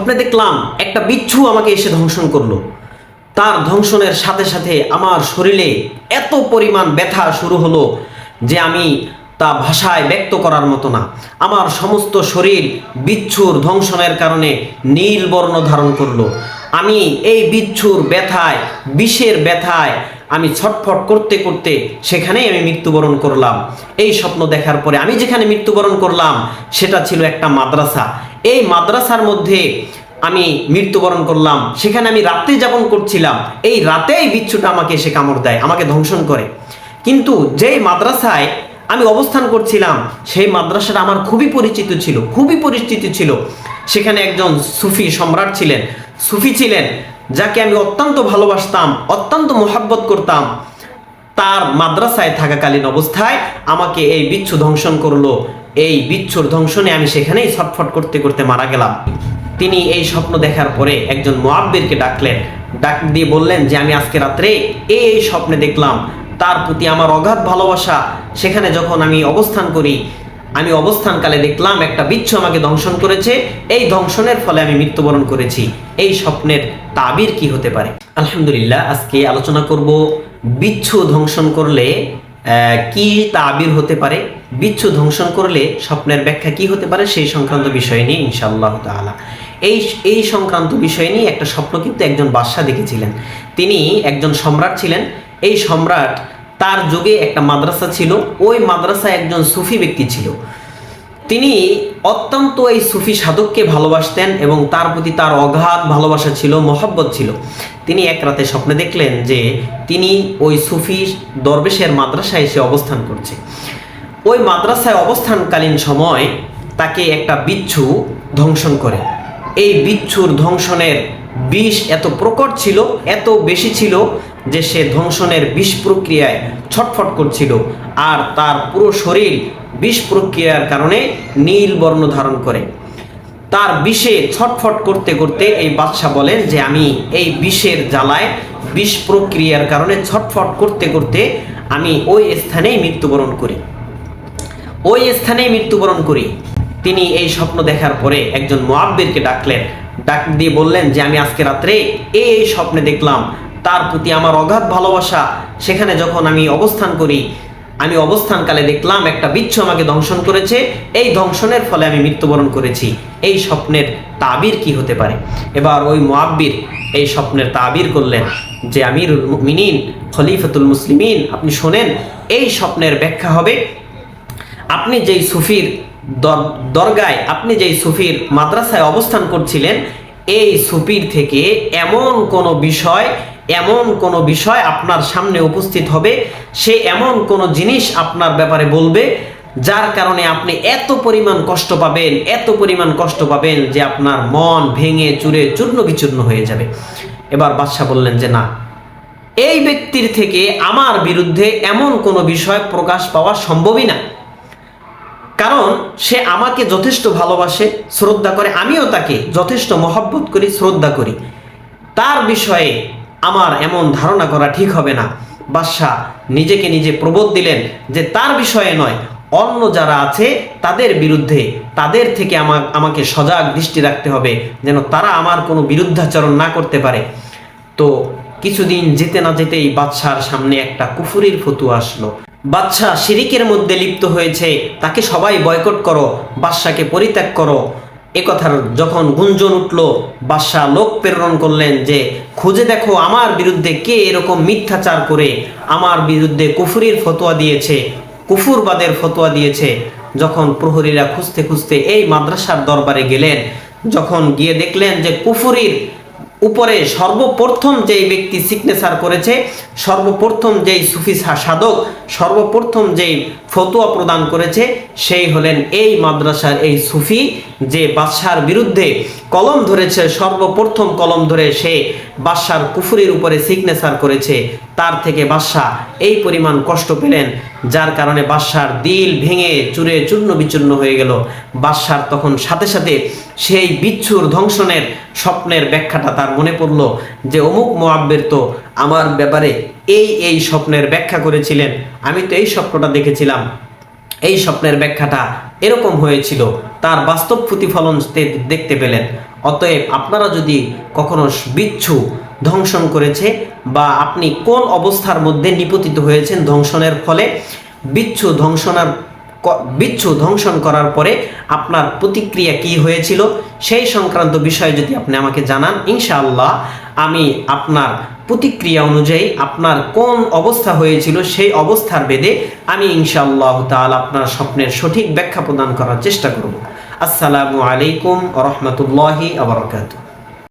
স্বপ্নে দেখলাম একটা বিচ্ছু আমাকে এসে ধ্বংসন করল। তার ধ্বংসনের সাথে সাথে আমার শরীরে এত পরিমাণ ব্যথা শুরু হলো যে আমি তা ভাষায় ব্যক্ত করার মতো না। আমার সমস্ত শরীর বিচ্ছুর ধ্বংসনের কারণে নীল বর্ণ ধারণ করল। আমি এই বিচ্ছুর ব্যথায়, বিষের ব্যথায় আমি ছটফট করতে করতে সেখানেই আমি মৃত্যুবরণ করলাম। এই স্বপ্ন দেখার পরে আমি যেখানে মৃত্যুবরণ করলাম, সেটা ছিল একটা মাদ্রাসা। এই মাদ্রাসার মধ্যে আমি মৃত্যুবরণ করলাম, সেখানে আমি রাত্রি যাপন করছিলাম, এই রাতেই বিচ্ছুটা আমাকে এসে কামড় দেয়, আমাকে ধ্বংসন করে। কিন্তু যেই মাদ্রাসায় আমি অবস্থান করছিলাম, সেই মাদ্রাসাটা আমার খুবই পরিচিত ছিল, খুবই পরিচিত ছিল। সেখানে একজন সুফি সম্রাট ছিলেন, সুফি ছিলেন যাকে আমি অত্যন্ত ভালোবাসতাম, অত্যন্ত মোহাব্বত করতাম। তার মাদ্রাসায় থাকাকালীন অবস্থায় আমাকে এই বিচ্ছু ধ্বংসন করল এই বিচ্ছুর ধ্বংসনে আমি সেখানেই ছটফট করতে করতে মারা গেলাম। তিনি এই স্বপ্ন দেখার পরে একজন মোয়াব্বিরকে ডাকলেন। ডাক দিয়ে বললেন যে, আমি আজকে রাত্রে এই এই স্বপ্নে দেখলাম। তার প্রতি আমার অগাধ ভালোবাসা। সেখানে যখন আমি অবস্থান করি, আমি অবস্থানকালে দেখলাম একটা বিচ্ছু আমাকে দংশন করেছে। এই দংশনের ফলে আমি মৃত্যুবরণ করেছি। এই স্বপ্নের তাবির কি হতে পারে? আলহামদুলিল্লাহ, আজকে আলোচনা করব বিচ্ছু ধ্বংসন করলে কি তাবির হতে পারে? বিচ্ছু ধ্বংসন করলে স্বপ্নের ব্যাখ্যা কি হতে পারে সেই সংক্রান্ত বিষয় নিয়ে ইনশাআল্লাহ তাআলা। এই এই সংক্রান্ত বিষয় নিয়ে একটা স্বপ্ন কিন্তু একজন বাদশাহ দেখেছিলেন। তিনি একজন সম্রাট ছিলেন। এই সম্রাট তার যুগে একটা মাদ্রাসা ছিল। ওই মাদ্রাসায় একজন সুফি ব্যক্তি ছিল। তিনি অত্যন্ত এই সুফি সাধককে ভালোবাসতেন এবং তার প্রতি তার অগাধ ভালোবাসা ছিল, মহব্বত ছিল। তিনি এক রাতে স্বপ্নে দেখলেন যে তিনি ওই সুফি দরবেশের মাদ্রাসায় এসে অবস্থান করছে। ওই মাদ্রাসায় অবস্থানকালীন সময় তাকে একটা বিচ্ছু ধ্বংসন করে। এই বিচ্ছুর ধ্বংসনের বিষ এত প্রকট ছিল, এত বেশি ছিল যে সে ধ্বংসনের বিষ প্রক্রিয়ায় ছটফট করছিল আর তার পুরো শরীর বিষ প্রক্রিয়ার কারণে নীল বর্ণ ধারণ করে। তার বিষে ছটফট করতে করতে এই বাদশাহ বলেন যে, আমি এই বিষের জ্বালায় বিষ প্রক্রিয়ার কারণে ছটফট করতে করতে আমি ওই স্থানেই মৃত্যুবরণ করি। ওই স্থানেই মৃত্যুবরণ করি। তিনি এই স্বপ্ন দেখার পরে একজন মোয়াব্বিরকে ডাকলেন। ডাক দিয়ে বললেন যে, আমি আজকে রাত্রে এই এই স্বপ্নে দেখলাম। তার প্রতি আমার অগাধ ভালোবাসা। সেখানে যখন আমি অবস্থান করি, আমি অবস্থানকালে দেখলাম একটা বিচ্ছু আমাকে দংশন করেছে। এই দংশনের ফলে আমি মৃত্যুবরণ করেছি। এই স্বপ্নের তাবির কি হতে পারে? এবার ওই মোয়াব্বির এই স্বপ্নের তাবির করলেন যে, আমিরুল মিনিন খলিফাতুল মুসলিমিন, আপনি শোনেন, এই স্বপ্নের ব্যাখ্যা হবে আপনি যেই সুফির দর- দরগায়, আপনি যেই সুফির মাদ্রাসায় অবস্থান করছিলেন, এই সুফির থেকে এমন কোনো বিষয়, এমন কোনো বিষয় আপনার সামনে উপস্থিত হবে, সে এমন কোনো জিনিস আপনার ব্যাপারে বলবে, যার কারণে আপনি এত পরিমাণ কষ্ট পাবেন, এত পরিমাণ কষ্ট পাবেন যে আপনার মন ভেঙে চুরে চূর্ণ বিচূর্ণ হয়ে যাবে। এবার বাদশাহ বললেন যে, না, এই ব্যক্তির থেকে আমার বিরুদ্ধে এমন কোনো বিষয় প্রকাশ পাওয়া সম্ভবই না। কারণ সে আমাকে যথেষ্ট ভালোবাসে, শ্রদ্ধা করে, আমিও তাকে যথেষ্ট মহব্বত করি, শ্রদ্ধা করি। তার বিষয়ে আমার এমন ধারণা করা ঠিক হবে না। বাদশাহ নিজেকে নিজে প্রবোধ দিলেন যে তার বিষয়ে নয়, অন্য যারা আছে তাদের বিরুদ্ধে, তাদের থেকে আমা- আমাকে সজাগ দৃষ্টি রাখতে হবে, যেন তারা আমার কোনো বিরুদ্ধাচরণ না করতে পারে। তো কিছুদিন যেতে না যেতেই বাদশার সামনে একটা কুফুরির ফতুয়া আসলো। বাদশাহ শিরিকের মধ্যে লিপ্ত হয়েছে। তাকে সবাই বয়কট করো, বাদশাকে পরিত্যাগ করো। এ কথার যখন গুঞ্জন উঠল বাদশাহ লোক প্রেরণ করলেন যে, খুঁজে দেখো আমার বিরুদ্ধে কে এরকম মিথ্যাচার করে। আমার বিরুদ্ধে কুফুরির ফতোয়া দিয়েছে, কুফুরবাদের ফতোয়া দিয়েছে। যখন প্রহরীরা খুঁজতে খুঁজতে এই মাদ্রাসার দরবারে গেলেন, যখন গিয়ে দেখলেন যে কুফুরির উপরে সর্বপ্রথম যেই ব্যক্তি সিগনেচার করেছে, সর্বপ্রথম যেই সুফি সাধক, সর্বপ্রথম যেই ফতুয়া প্রদান করেছে, সেই হলেন এই মাদ্রাসার এই সুফি যে বাদশার বিরুদ্ধে কলম ধরেছে, সর্বপ্রথম কলম ধরে সে বাদশার কুফুরির উপরে সিগনেচার করেছে। তার থেকে বাদশাহ এই পরিমাণ কষ্ট পেলেন, যার কারণে বাদশার দিল ভেঙে চুরে চূর্ণ বিচূর্ণ হয়ে গেল। বাদশার তখন সাথে সাথে সেই বিচ্ছুর ধ্বংসনের স্বপ্নের ব্যাখ্যাটা তার মনে পড়ল যে, অমুক মোয়াব্বের তো আমার ব্যাপারে এই এই স্বপ্নের ব্যাখ্যা করেছিলেন। আমি তো এই স্বপ্নটা দেখেছিলাম। এই স্বপ্নের ব্যাখ্যাটা এরকম হয়েছিল। তার বাস্তব প্রতিফলন দেখতে পেলেন। অতএব আপনারা যদি কখনো বিচ্ছু ধ্বংসন করেছে বা আপনি কোন অবস্থার মধ্যে নিপতিত হয়েছেন ধ্বংসনের ফলে? বিচ্ছু ধ্বংসনার বিচ্ছু ধ্বংসন করার পরে আপনার প্রতিক্রিয়া কি হয়েছিল? সেই সংক্রান্ত বিষয়ে যদি আপনি আমাকে জানান, ইনশাআল্লাহ আমি আপনার প্রতিক্রিয়া অনুযায়ী আপনার কোন অবস্থা হয়েছিল সেই অবস্থার বেদে আমি ইনশাআল্লাহ তাআলা আপনার স্বপ্নের সঠিক ব্যাখ্যা প্রদান করার চেষ্টা করব। আসসালামু আলাইকুম রহমতুল্লাহি আবরকাত